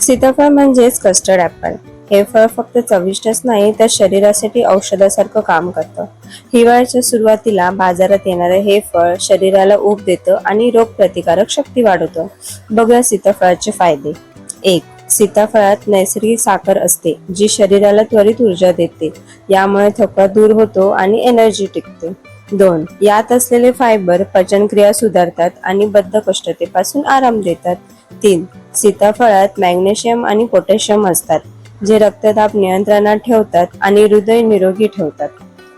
सीताफळ म्हणजेच custard Apple हे फळ फक्त चविष्टच नाही तर शरीरासाठी औषधासारखं काम करतं. हिवाळ्याच्या सुरुवातीला बाजारात येणारं हे फळ शरीराला ऊब देतं आणि रोगप्रतिकारक शक्ती वाढवतं. बघूया सीताफळाचे फायदे. एक सीताफळात नैसर्गिक साखर असते जी शरीराला त्वरित ऊर्जा देते. यामुळे थकवा दूर होतो आणि एनर्जी टिकते. दोन यात असलेले फायबर पचनक्रिया सुधारतात आणि बद्धकोष्ठतेपासून आराम देतात. तीन सीताफळात मॅग्नेशियम आणि पोटॅशियम असतात जे रक्तदाब नियंत्रणात ठेवतात आणि हृदय निरोगी ठेवतात.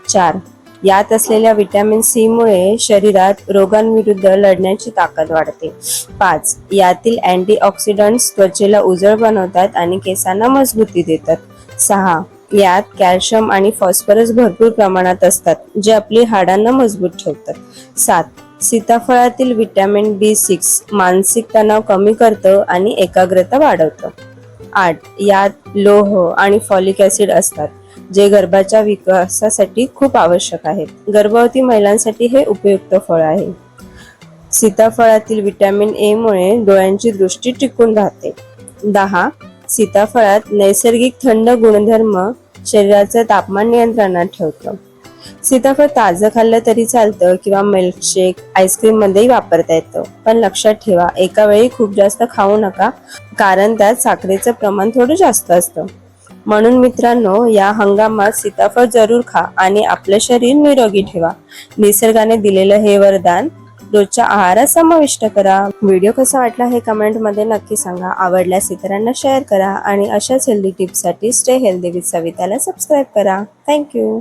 चार यात असलेल्या विटॅमिन सी मुळे शरीरात रोगांविरुद्ध लढण्याची ताकद वाढते. पाच यातील अँटीऑक्सिडंट्स त्वचेला उजळ बनवतात आणि केसांना मजबूती देतात. सहा यात कॅल्शियम आणि फॉस्फरस भरपूर प्रमाणात असतात जे आपली हाडांना मजबूत ठेवतात. सात सीताफळातील व्हिटॅमिन बी सिक्स मानसिक तणाव कमी करतं आणि एकाग्रता वाढवतं. आठ यात लोह आणि फॉलिक ऍसिड असतात जे गर्भाच्या विकासासाठी खूप आवश्यक आहेत. गर्भवती महिलांसाठी हे उपयुक्त फळ आहे. सीताफळातील व्हिटॅमिन ए मुळे डोळ्यांची दृष्टी टिकून राहते. दहा सीताफळात नैसर्गिक थंड गुणधर्म शरीराचं तापमान नियंत्रणात ठेवतं. सीताफळ ताजं खाल्लं तरी चालतं किंवा मिल्कशेक आईस्क्रीम मध्येही वापरता येतं. पण लक्षात ठेवा एका वेळी खूप जास्त खाऊ नका कारण त्यात साखरेचं प्रमाण थोडं जास्त असतं. म्हणून मित्रांनो या हंगामात सीताफळ जरूर खा आणि आपलं शरीर निरोगी ठेवा. निसर्गाने दिलेलं हे वरदान रोजच्या आहारात समाविष्ट करा. व्हिडिओ कसा वाटला हे कमेंटमध्ये नक्की सांगा. आवडल्यास इतरांना शेअर करा आणि अशाच हेल्दी टिप्ससाठी स्टे हेल्दी विथ सविताला सबस्क्राईब करा. Thank you